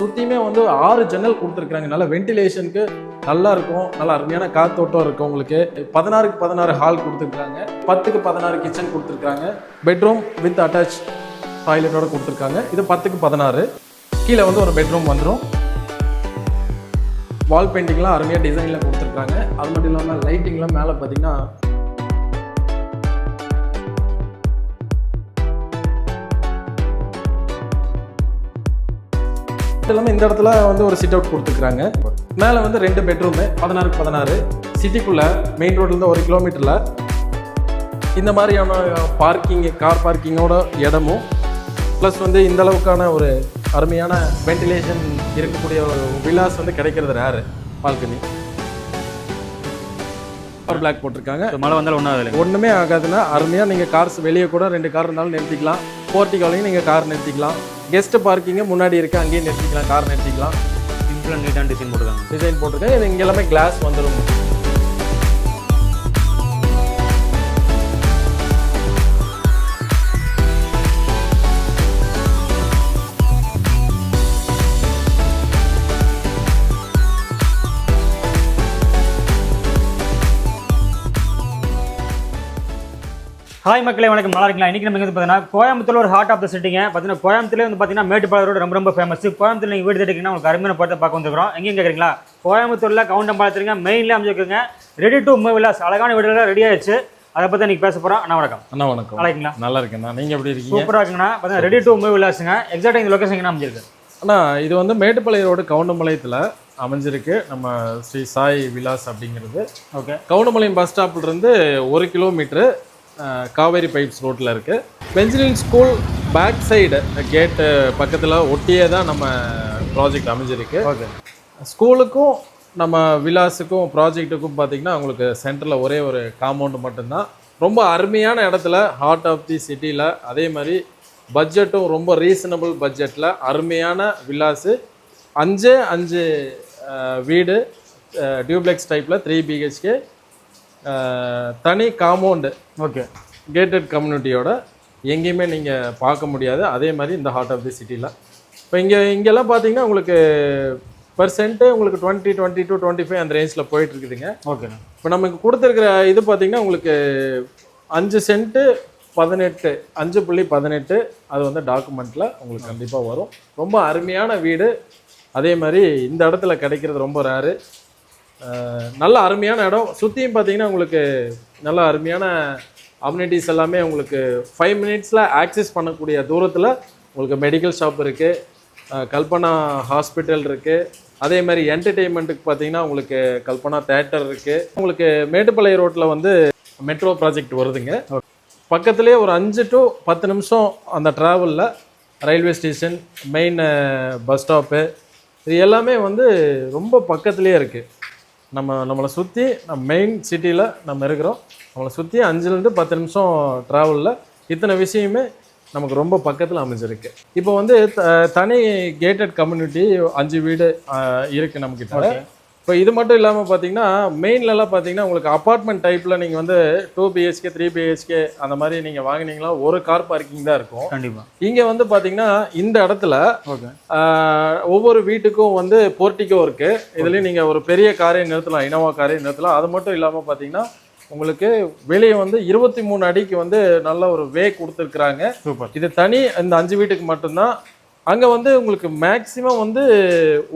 சுற்றியுமே வந்து ஆறு ஜன்னல் கொடுத்துருக்குறாங்க. நல்ல வென்டிலேஷனுக்கு நல்லா இருக்கும். நல்லா அருமையான காத்தோட்டம் இருக்கும் உங்களுக்கு. பதினாறுக்கு பதினாறு ஹால் கொடுத்துருக்காங்க பத்துக்கு பதினாறு கிச்சன் கொடுத்துருக்காங்க பெட்ரூம் வித் அட்டாச் டாய்லெட்டோட கொடுத்துருக்காங்க. இது பத்துக்கு பதினாறு. கீழே வந்து ஒரு பெட்ரூம் வந்துடும் வால் பெயிண்டிங்லாம் அருமையாக டிசைனில் கொடுத்துருக்காங்க. அது மட்டும் இல்லாமல் லைட்டிங்லாம் மேலே பார்த்தீங்கன்னா இல்லாமல் இந்த இடத்துல வந்து ஒரு சிட் அவுட் கொடுத்துருக்காங்க மேலே வந்து ரெண்டு பெட்ரூமு பதினாறுக்கு பதினாறு. சிட்டிக்குள்ளே மெயின் ரோட்லேருந்து ஒரு கிலோமீட்டரில் இந்த மாதிரியான பார்க்கிங் கார் பார்க்கிங்கோட இடமும் ப்ளஸ் வந்து இந்த அளவுக்கான ஒரு அருமையான வென்டிலேஷன் இருக்கக்கூடிய ஒரு விலாஸ் வந்து கிடைக்கிறது ரேரு பால்கனி ஒரு பிளாக் போட்டிருக்காங்க. மழை வந்தாலும் ஒன்றும் ஆகலை ஒன்றுமே ஆகாதுன்னா அருமையாக நீங்கள் கார்ஸ் வெளியே கூட ரெண்டு கார் இருந்தாலும் நிறுத்திக்கலாம். போர்ட்டிகாலையும் நீங்கள் கார் நிறுத்திக்கலாம். கெஸ்ட் பார்க்கிங்கு முன்னாடி இருக்கு அங்கேயும் நிறுத்திக்கலாம் கார் நிறுத்திக்கலாம். சிம்பிளாக நீட்டான டிசைன் போட்டுருக்காங்க. டிசைன் போட்டிருக்கேன் இது இங்கே எல்லாமே கிளாஸ் வந்துடும் ஹாய் மக்களே வணக்கம். நல்லா இருக்கலாம் இன்றைக்கி நம்ம வந்து பார்த்தீங்கன்னா கோயம்புத்தூர் ஒரு ஹார்ட் ஆஃப் த சிட்டிங்க பார்த்தீங்கன்னா கோயம்புத்தூர்ல வந்து பார்த்தீங்கன்னா மேட்டுப்பாளையம் ரோடு ரொம்ப ரொம்ப ஃபேமஸ் கோயம்புத்தூர் நீங்கள் வீடு தேடிங்கன்னா உங்களுக்கு அருமையான படத்தை பார்க்க வந்துருக்கோம் எங்கேயும் கேட்குறீங்களா கோயம்புத்தூரில் கவுண்டம்பாளத்துறீங்க மெயின்லேயே அமைச்சிருக்குங்க ரெடி டு மூவ் விலாஸ் அழகான வீடுகள் ரெடி ஆயிடுச்சு. அதை பற்றி நீங்கள் பேச போகிறோம் அண்ணா வணக்கம். அண்ணா வணக்கம். நல்லா இருக்கீங்களா? நல்லா இருக்கேண்ணா நீங்கள் எப்படி இருக்கீங்க? சூப்பராக இருக்குங்கண்ணா. பார்த்தீங்கன்னா ரெடி டு மூவ் விலாஸுங்க எக்ஸாக்டாக இந்த லொக்கேஷன் எங்கே அமைஞ்சிருக்கு? அண்ணா இது வந்து மேட்டுப்பாளையம் ரோடு கவுண்டம்பாளையத்தில் அமைஞ்சிருக்கு. நம்ம ஸ்ரீ சாய் விலாஸ் அப்படிங்கிறது. ஓகே கவுண்டம்பாளையம் பஸ் ஸ்டாப்லேருந்து ஒரு கிலோமீட்ரு காவேரி பைப்ஸ் ரோட்டில் இருக்குது பென்சிலின் ஸ்கூல் பேக் சைடு கேட்டு பக்கத்தில் ஒட்டியே தான் நம்ம ப்ராஜெக்ட் அமைஞ்சிருக்கு. ஓகே. ஸ்கூலுக்கும் நம்ம விலாஸுக்கும் ப்ராஜெக்ட்டுக்கும் பார்த்தீங்கன்னா உங்களுக்கு சென்டரில் ஒரே ஒரு காம்பவுண்டு மட்டும்தான். ரொம்ப அருமையான இடத்துல ஹார்ட் ஆஃப் தி சிட்டியில் அதே மாதிரி பட்ஜெட்டும் ரொம்ப ரீசனபிள் பட்ஜெட்டில் அருமையான விலாஸு. அஞ்சு அஞ்சு வீடு டியூப்ளெக்ஸ் டைப்பில் த்ரீ பிஹெச்கே தனி காம்பவுண்டு ஓகே. கேட்டட் கம்யூனிட்டியோட எங்கேயுமே நீங்கள் பார்க்க முடியாது. அதே மாதிரி இந்த ஹார்ட் ஆஃப் தி சிட்டியில் இப்போ இங்கே இங்கெல்லாம் பார்த்தீங்கன்னா உங்களுக்கு பர்சன்ட்டு உங்களுக்கு twenty twenty two twenty five அந்த ரேஞ்சில் போயிட்டு இருக்குதுங்க ஓகேண்ணா இப்போ நமக்கு கொடுத்துருக்கிற இது பார்த்தீங்கன்னா உங்களுக்கு அஞ்சு சென்ட்டு பதினெட்டு அஞ்சு புள்ளி பதினெட்டு அது வந்து டாக்குமெண்ட்டில் உங்களுக்கு கண்டிப்பாக வரும். ரொம்ப அருமையான வீடு. அதே மாதிரி இந்த இடத்துல கிடைக்கிறது ரொம்ப ரேரு நல்ல அருமையான இடம். சுற்றியும் பார்த்தீங்கன்னா உங்களுக்கு நல்ல அருமையான அம்யூனிட்டிஸ் எல்லாமே உங்களுக்கு ஃபைவ் மினிட்ஸில் ஆக்சஸ் பண்ணக்கூடிய தூரத்தில் உங்களுக்கு மெடிக்கல் ஷாப் இருக்குது கல்பனா ஹாஸ்பிட்டல் இருக்குது அதே மாதிரி என்டர்டெயின்மெண்ட்டுக்கு பார்த்தீங்கன்னா உங்களுக்கு கல்பனா தேட்டர் இருக்குது உங்களுக்கு மேட்டுப்பாளையம் ரோட்டில் வந்து மெட்ரோ ப்ராஜெக்ட் வருதுங்க. பக்கத்துலேயே ஒரு அஞ்சு டு பத்து நிமிஷம் அந்த ட்ராவலில் railway station main bus stop இது எல்லாமே வந்து ரொம்ப பக்கத்துலேயே இருக்குது நம்ம நம்மளை சுற்றி நம்ம மெயின் சிட்டியில் நம்ம இருக்கிறோம். நம்மளை சுற்றி அஞ்சுலேருந்து பத்து நிமிஷம் ட்ராவலில் இத்தனை விஷயமே நமக்கு ரொம்ப பக்கத்தில் அமைஞ்சிருக்கு. இப்போ வந்து த- தனி கேட்டட் கம்யூனிட்டி அஞ்சு வீடு இருக்குது நம்மக்கிட்ட இப்போ இது மட்டும் இல்லாமல் பார்த்தீங்கன்னா மெயின்லலாம் பார்த்தீங்கன்னா உங்களுக்கு அப்பார்ட்மெண்ட் டைப்பில் நீங்கள் வந்து டூ பிஹெச்கே த்ரீ பிஹெச்கே அந்த மாதிரி நீங்கள் வாங்கினீங்களா ஒரு கார் பார்க்கிங் தான் இருக்கும். கண்டிப்பாக இங்கே வந்து பார்த்தீங்கன்னா இந்த இடத்துல ஓகே. ஒவ்வொரு வீட்டுக்கும் வந்து போர்ட்டிகோ இருக்கு. இதுலயும் நீங்க ஒரு பெரிய காரே நிறுத்தலாம் இனோவா காரே நிறுத்தலாம். அது மட்டும் இல்லாம பாத்தீங்கன்னா உங்களுக்கு வெளியே வந்து இருபத்தி மூணு அடிக்கு வந்து நல்ல ஒரு வே கொடுத்துருக்குறாங்க. சூப்பர். இது தனி இந்த அஞ்சு வீட்டுக்கு மட்டும்தான் அங்க வந்து உங்களுக்கு மேக்சிமம் வந்து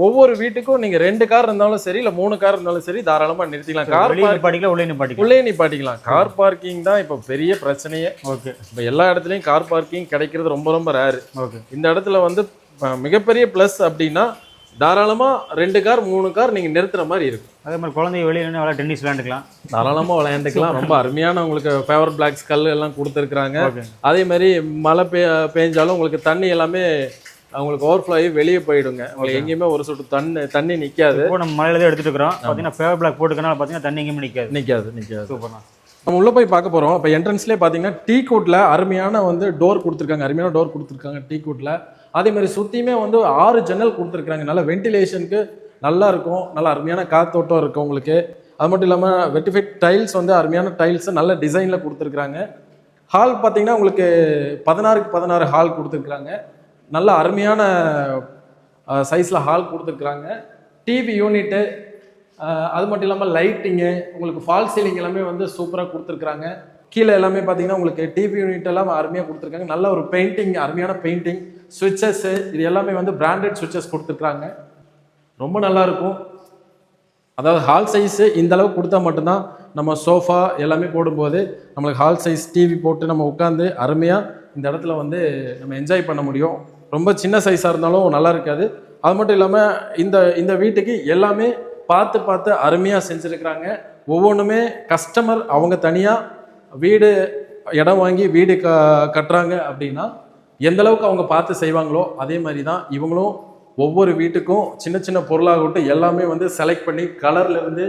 ஒவ்வொரு வீட்டுக்கும் நீங்க ரெண்டு கார் இருந்தாலும் சரி இல்ல மூணு கார் இருந்தாலும் சரி தாராளமா நிறுத்திக்கலாம். கார் நிப்பாட்டிக்கலாம் உள்ளே நிப்பாட்டிக்கலாம். உள்ளே நிப்பாட்டிக்கலாம். கார் பார்க்கிங் தான் இப்போ பெரிய பிரச்சனையே. ஓகே. இப்போ எல்லா இடத்துலையும் கார் பார்க்கிங் கிடைக்கிறது ரொம்ப ரொம்ப ரேரு ஓகே. இந்த இடத்துல வந்து மிகப்பெரிய ப்ளஸ் அப்படின்னா தாராளமாக ரெண்டு கார் மூணு கார் நீங்கள் நிறுத்துற மாதிரி இருக்கும். அதே மாதிரி குழந்தைங்க வெளியே விளையாட டென்னிஸ் விளையாண்டுக்கலாம். தாராளமாக விளையாண்டுக்கலாம். ரொம்ப அருமையான உங்களுக்கு ஃபேவர் பிளாக்ஸ் கல் எல்லாம் கொடுத்துருக்குறாங்க. அதே மாதிரி மழை பெய் பெஞ்சாலும் உங்களுக்கு தண்ணி எல்லாமே உங்களுக்கு ஓவர்ஃப்ளோ ஆகி வெளியே போயிடுங்க. உங்களுக்கு எங்கேயுமே ஒரு சொட்டு தண்ணி தண்ணி நிற்காது இப்போ நம்ம மலையில தான் எடுத்துட்டு இருக்கிறோம் பார்த்தீங்கன்னா ஃபேவர் பிளாக் போட்டுக்கனால பார்த்தீங்கன்னா தண்ணி எங்கேயுமே நிற்காது நிற்காது நிற்காது சூப்பர்ண்ணா நம்ம உள்ளே போய் பார்க்க போகிறோம் இப்போ என்ட்ரன்ஸ்லேயே பார்த்தீங்கன்னா டீ கோட்டில் அருமையான வந்து டோர் கொடுத்துருக்காங்க. அருமையான டோர் கொடுத்துருக்காங்க டீ கோட்டில் அதே மாதிரி சுற்றியுமே வந்து ஆறு ஜன்னல் கொடுத்துருக்காங்க நல்ல வென்டிலேஷனுக்கு நல்லா இருக்கும். நல்ல அருமையான காத்தோட்டம் இருக்கும் உங்களுக்கு. அது மட்டும் இல்லாமல் வெட்டிஃபைட் டைல்ஸ் வந்து அருமையான டைல்ஸை நல்ல டிசைனில் கொடுத்துருக்குறாங்க. ஹால் பார்த்தீங்கன்னா உங்களுக்கு பதினாறுக்கு பதினாறு ஹால் கொடுத்துருக்குறாங்க. நல்ல அருமையான சைஸில் ஹால் கொடுத்துருக்குறாங்க. டிவி யூனிட்டு அது மட்டும் இல்லாமல் லைட்டிங்கு உங்களுக்கு ஃபால் சீலிங் எல்லாமே வந்து சூப்பராக கொடுத்துருக்குறாங்க. கீழே எல்லாமே பார்த்தீங்கன்னா உங்களுக்கு டிவி யூனிட் எல்லாம் அருமையாக கொடுத்துருக்காங்க. நல்ல ஒரு பெயிண்டிங் அருமையான பெயிண்டிங் சுவிட்சஸ்ஸு இது எல்லாமே வந்து பிராண்டட் சுவிட்சஸ் கொடுத்துருக்குறாங்க. ரொம்ப நல்லா இருக்கும். அதாவது ஹால் சைஸு இந்த அளவுக்கு கொடுத்தா மட்டும்தான் நம்ம சோஃபா எல்லாமே போடும்போது நம்மளுக்கு ஹால் சைஸ் டிவி போட்டு நம்ம உட்காந்து அருமையாக இந்த இடத்துல வந்து நம்ம என்ஜாய் பண்ண முடியும். ரொம்ப சின்ன சைஸாக இருந்தாலும் நல்லா இருக்காது. அது மட்டும் இல்லாமல் இந்த இந்த வீட்டுக்கு எல்லாமே பார்த்து பார்த்து அருமையாக செஞ்சுருக்கிறாங்க. ஒவ்வொன்றுமே கஸ்டமர் அவங்க தனியாக வீடு இடம் வாங்கி வீடு க கட்டுறாங்க அப்படின்னா எந்த அளவுக்கு அவங்க பார்த்து செய்வாங்களோ அதே மாதிரி தான் இவங்களும் ஒவ்வொரு வீட்டுக்கும் சின்ன சின்ன பொருளாகட்டும் எல்லாமே வந்து செலக்ட் பண்ணி கலர்லேருந்து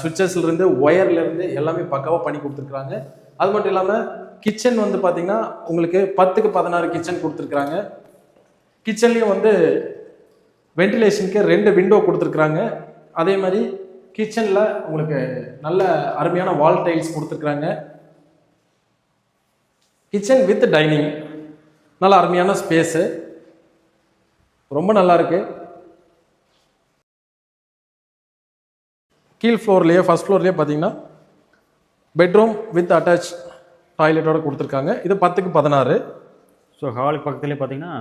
சுவிச்சஸ்லேருந்து ஒயர்லேருந்து எல்லாமே பக்காவாக பண்ணி கொடுத்துருக்குறாங்க. அது மட்டும் இல்லாமல் கிச்சன் வந்து பார்த்திங்கன்னா உங்களுக்கு பத்துக்கு பதினாறு கிச்சன் கொடுத்துருக்குறாங்க. கிச்சன்லேயும் வந்து வென்டிலேஷனுக்கு ரெண்டு விண்டோ கொடுத்துருக்குறாங்க. அதே மாதிரி கிச்சனில் உங்களுக்கு நல்ல அருமையான வால் டைல்ஸ் கொடுத்துருக்குறாங்க. கிச்சன் வித் டைனிங் நல்ல அருமையான ஸ்பேஸு ரொம்ப நல்லா இருக்குது கீழ் ஃப்ளோர்லேயே ஃபர்ஸ்ட் ஃப்ளோர்லேயே பார்த்தீங்கன்னா பெட்ரூம் வித் அட்டாச் டாய்லெட்டோட கொடுத்துருக்காங்க. இது பத்துக்கு பதினாறு. ஸோ ஹாலுக்கு பக்கத்துலேயே பார்த்தீங்கன்னா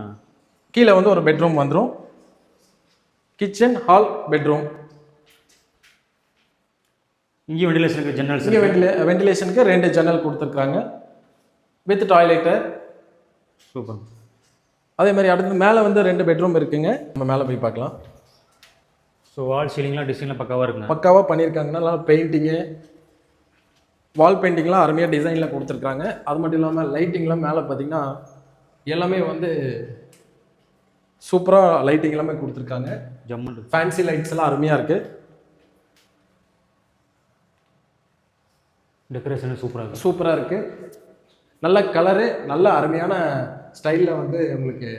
கீழே வந்து ஒரு பெட்ரூம் வந்துடும் கிச்சன் ஹால் பெட்ரூம் இங்கேயும் வெண்டிலேஷனுக்கு ஜன்னல்ஸ் இங்கே வெண்டிலே வெண்டிலேஷனுக்கு ரெண்டு ஜன்னல் கொடுத்துருக்காங்க. வித் டாய்லெட்டு சூப்பர் அதே மாதிரி அடுத்து மேலே வந்து ரெண்டு பெட்ரூம் இருக்குங்க. நம்ம மேலே போய் பார்க்கலாம். ஸோ வால் சீலிங்லாம் டிசைன்லாம் பக்காவாக இருக்குங்க? பக்காவாக பண்ணியிருக்காங்கன்னா நல்லா பெயிண்டிங்கு வால் பெயிண்டிங்லாம் அருமையாக டிசைனில் கொடுத்துருக்காங்க. அது மட்டும் இல்லாமல் லைட்டிங்லாம் மேலே பார்த்தீங்கன்னா எல்லாமே வந்து சூப்பராக லைட்டிங் எல்லாமே கொடுத்துருக்காங்க. இருக்கு ஃபேன்சி லைட்ஸ் எல்லாம் அருமையாக இருக்குது டெக்கரேஷன் சூப்பராக இருக்கு. சூப்பராக இருக்குது நல்ல கலரு நல்ல அருமையான ஸ்டைலில் வந்து உங்களுக்கு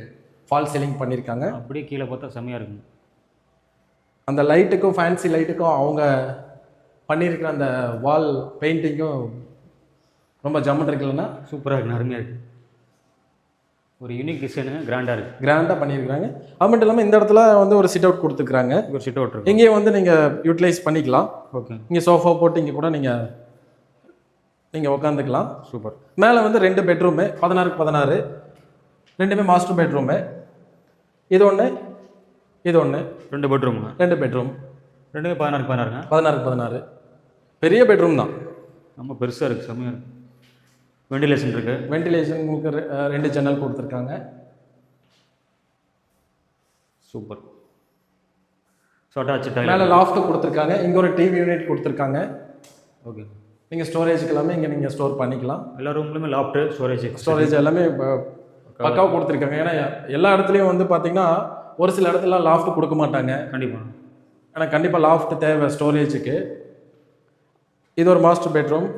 ஃபால் சீலிங் பண்ணியிருக்காங்க அப்படியே கீழே பார்த்தா செம்மையாக இருக்குங்க அந்த லைட்டுக்கும் ஃபேன்சி லைட்டுக்கும் அவங்க பண்ணியிருக்கிற அந்த வால் பெயிண்டிங்கும் ரொம்ப ஜம்மன் இருக்குல்லன்னா சூப்பராக இருக்குங்க அருமையாக இருக்குது ஒரு யூனிக் டிசைனுங்க கிராண்டாக இருக்குது கிராண்டாக பண்ணியிருக்கிறாங்க. அது மட்டும் இல்லாமல் இந்த இடத்துல வந்து ஒரு சிட் அவுட் கொடுத்துருக்குறாங்க ஒரு சிட் அவுட் இருக்கு. இங்கேயும் வந்து நீங்கள் யூட்டிலைஸ் பண்ணிக்கலாம். ஓகே இங்கே சோஃபா போட்டு இங்கே கூட நீங்கள் நீங்கள் உட்காந்துக்கலாம் சூப்பர் மேலே வந்து ரெண்டு பெட்ரூமு பதினாறுக்கு பதினாறு. ரெண்டுமே மாஸ்டர் பெட்ரூமு இது ஒன்று இது ஒன்று ரெண்டு பெட்ரூமுங்க ரெண்டு பெட்ரூம் ரெண்டுமே பதினாறுக்கு பதினாறுங்க. பதினாறுக்கு பதினாறு. பெரிய பெட்ரூம் தான். ரொம்ப பெருசாக இருக்குது செம்மையாக இருக்குது வெண்டிலேஷன் இருக்குது வென்டிலேஷன் உங்களுக்கு ரெண்டு ஜன்னல் கொடுத்துருக்காங்க. சூப்பர் ஸோ அட்டாச்சு மேலே லாஃப்ட் கொடுத்துருக்காங்க. இங்கே ஒரு டிவி யூனிட் கொடுத்துருக்காங்க. ஓகே நீங்கள் ஸ்டோரேஜுக்கு எல்லாமே இங்கே நீங்கள் ஸ்டோர் பண்ணிக்கலாம். எல்லா ரூம்லையுமே லாஃப்ட்டு ஸ்டோரேஜ் ஸ்டோரேஜ் எல்லாமே பக்காவாக கொடுத்துருக்காங்க. ஏன்னா எல்லா இடத்துலையும் வந்து பார்த்தீங்கன்னா ஒரு சில இடத்துல லாஃப்ட் கொடுக்க மாட்டாங்க. கண்டிப்பாக ஆனால் கண்டிப்பாக லாஃப்ட் தேவை ஸ்டோரேஜுக்கு இது ஒரு மாஸ்டர் பெட்ரூம்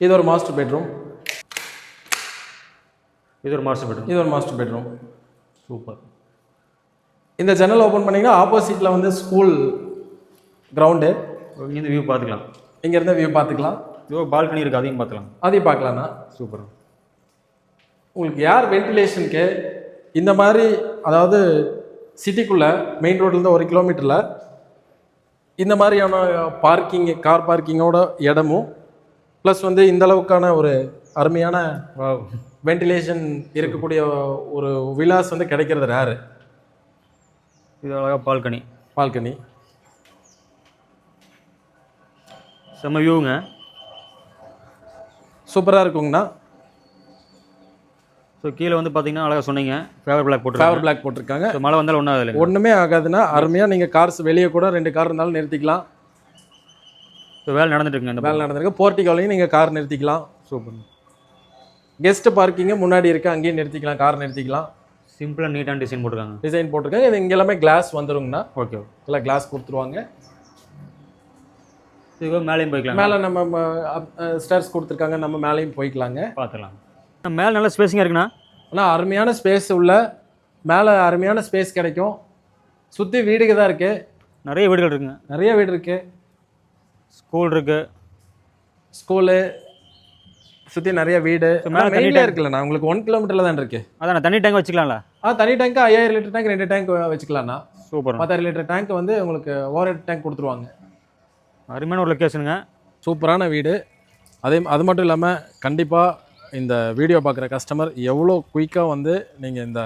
இது ஒரு மாஸ்டர் பெட்ரூம் இது ஒரு மாஸ்டர் பெட்ரூம் இது ஒரு மாஸ்டர் பெட்ரூம் சூப்பர் இந்த ஜன்னல் ஓப்பன் பண்ணிங்கன்னா ஆப்போசிட்டில் வந்து ஸ்கூல் கிரவுண்டு இங்கேருந்து வியூ பார்த்துக்கலாம். இங்கேருந்து வியூ பார்த்துக்கலாம். இதோ பால்கனி இருக்குது அதையும் பார்த்துக்கலாம். அதையும் பார்க்கலாம்ண்ணா. சூப்பர் உங்களுக்கு யார் வென்டிலேஷனுக்கு இந்த மாதிரி அதாவது சிட்டிக்குள்ளே மெயின் ரோட்லேருந்து ஒரு கிலோமீட்டரில் இந்த மாதிரியான பார்க்கிங் கார் பார்க்கிங்கோட இடமும் ப்ளஸ் வந்து இந்த அளவுக்கான ஒரு அருமையான வென்டிலேஷன் இருக்கக்கூடிய ஒரு விலாஸ் வந்து கிடைக்கிறது ரேரு இது அழகாக பால்கனி. பால்கனி. செம்ம வியூங்க சூப்பராக இருக்குங்கண்ணா. ஸோ கீழே வந்து பார்த்தீங்கன்னா அழகாக சொன்னீங்க. ஃபேவர் பிளாக் போட்டு ஃபேவர் பிளாக் போட்டிருக்காங்க. மழை வந்தாலும் ஒன்றும் ஆகலை. ஒன்றுமே ஆகாதுன்னா அருமையாக நீங்கள் கார்ஸ் வெளியே கூட ரெண்டு கார் இருந்தாலும் நிறுத்திக்கலாம். ஸோ வேலை நடந்துட்டு இருக்குங்க இந்த வேலை நடந்திருக்கு. போர்ட்டிகோலையும் நீங்கள் கார் நிறுத்திக்கலாம். சூப்பர். கெஸ்ட் பார்க்கிங்கு முன்னாடி இருக்கு அங்கேயும் நிறுத்திக்கலாம் கார் நிறுத்திக்கலாம். சிம்பிளாக நீட்டான டிசைன் போட்டிருக்காங்க. டிசைன் போட்டிருக்காங்க. இது இங்கே எல்லாமே கிளாஸ் வந்துருங்கண்ணா ஓகே எல்லாம் கிளாஸ் கொடுத்துருவாங்க. இதுக்கு மேலேயும் போய்க்கலாம்? மேலே நம்ம ஸ்டேர்ஸ் கொடுத்துருக்காங்க. நம்ம மேலேயும் போய்க்கலாங்க. பார்த்துக்கலாம் மேலே நல்ல ஸ்பேஸிங்காக இருக்குண்ணா? ஆனால் அருமையான ஸ்பேஸ் உள்ள மேலே அருமையான ஸ்பேஸ் கிடைக்கும். சுற்றி வீடுங்க தான் இருக்குது நிறைய வீடுகள் இருக்குங்க. நிறைய வீடு இருக்குது ஸ்கூல் இருக்குது ஸ்கூலு சுற்றி நிறைய வீடு. மேல தண்ணி tank. இருக்குல்லண்ணா. உங்களுக்கு ஒன் கிலோமீட்டரில் தான் இருக்கு. அதான் தண்ணி டேங்க் வச்சுக்கலாம்ல? ஆ தனி டேங்க் ஐயாயிரம் லிட்டர் டேங்க் ரெண்டு டேங்க் வச்சுக்கலாம்ண்ணா. சூப்பர் பத்தாயிரம் லிட்டர் டேங்க் வந்து உங்களுக்கு ஓவர் டேங்க் கொடுத்துருவாங்க. அருமையான ஒரு லொக்கேஷனுங்க சூப்பரான வீடு. அதே அது மட்டும் இல்லாமல் கண்டிப்பாக இந்த வீடியோ பார்க்குற கஸ்டமர் எவ்வளோ குயிக்காக வந்து நீங்கள் இந்த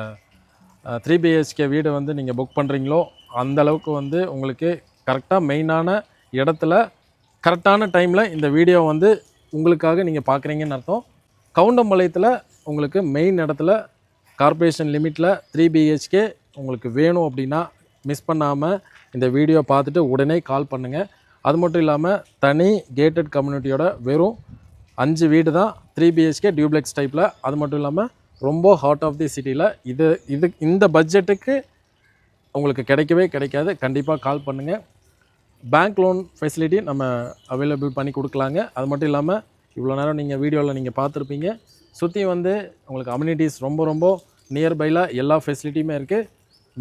த்ரீ பிஹெச்கே வீடு வந்து நீங்கள் புக் பண்ணுறீங்களோ அந்த அளவுக்கு வந்து உங்களுக்கு கரெக்டாக மெயினான இடத்துல கரெக்டான டைமில் இந்த வீடியோ வந்து உங்களுக்காக நீங்கள் பார்க்குறீங்கன்னு அர்த்தம். கவுண்டம்பாளையத்தில் உங்களுக்கு மெயின் இடத்துல கார்ப்பரேஷன் லிமிட்டில் த்ரீ பிஹெச்கே உங்களுக்கு வேணும் அப்படின்னா மிஸ் பண்ணாமல் இந்த வீடியோ பார்த்துட்டு உடனே கால் பண்ணுங்கள் அது மட்டும் இல்லாமல் தனி கேட்டட் கம்யூனிட்டியோட வெறும் அஞ்சு வீடு தான் த்ரீ பிஹெச்கே டியூப்ளெக்ஸ் டைப்பில் அது மட்டும் இல்லாமல் ரொம்ப ஹார்ட் ஆஃப் தி சிட்டியில் இது இது இந்த பட்ஜெட்டுக்கு உங்களுக்கு கிடைக்கவே கிடைக்காது. கண்டிப்பாக கால் பண்ணுங்கள் பேங்க் லோன் ஃபெசிலிட்டி நம்ம அவைலபிள் பண்ணி கொடுக்கலாங்க. அது மட்டும் இல்லாமல் இவ்வளோ நேரம் நீங்கள் வீடியோவில் நீங்கள் பார்த்துருப்பீங்க. சுற்றி வந்து உங்களுக்கு அம்யூனிட்டிஸ் ரொம்ப ரொம்ப நியர்பையில் எல்லா ஃபெசிலிட்டியுமே இருக்குது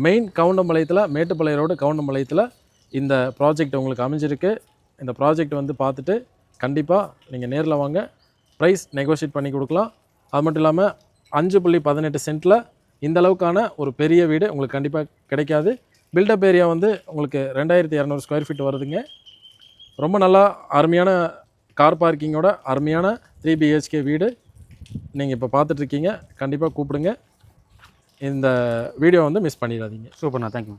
மெயின் கவுண்டம்பாளையத்தில் மேட்டுப்பாளைய ரோடு கவுண்டம்பாளையத்தில் இந்த ப்ராஜெக்ட் உங்களுக்கு அமைஞ்சிருக்கு. இந்த ப்ராஜெக்ட் வந்து பார்த்துட்டு கண்டிப்பாக நீங்கள் நேரில் வாங்க. ப்ரைஸ் நெகோஷியேட் பண்ணி கொடுக்கலாம். அது மட்டும் இல்லாமல் அஞ்சு புள்ளி பதினெட்டு சென்ட்டில் இந்த அளவுக்கான ஒரு பெரிய வீடு உங்களுக்கு கண்டிப்பாக கிடைக்காது. பில்டப் ஏரியா வந்து உங்களுக்கு ரெண்டாயிரத்தி இரநூறு ஸ்கொயர் ஃபீட் வருதுங்க. ரொம்ப நல்லா அருமையான கார் பார்க்கிங்கோட அருமையான த்ரீ பிஹெச்கே வீடு. நீங்கள் இப்போ பார்த்துட்ருக்கீங்க கண்டிப்பாக கூப்பிடுங்க. இந்த வீடியோ வந்து மிஸ் பண்ணிடாதீங்க. சூப்பர்ண்ணா தேங்க்யூ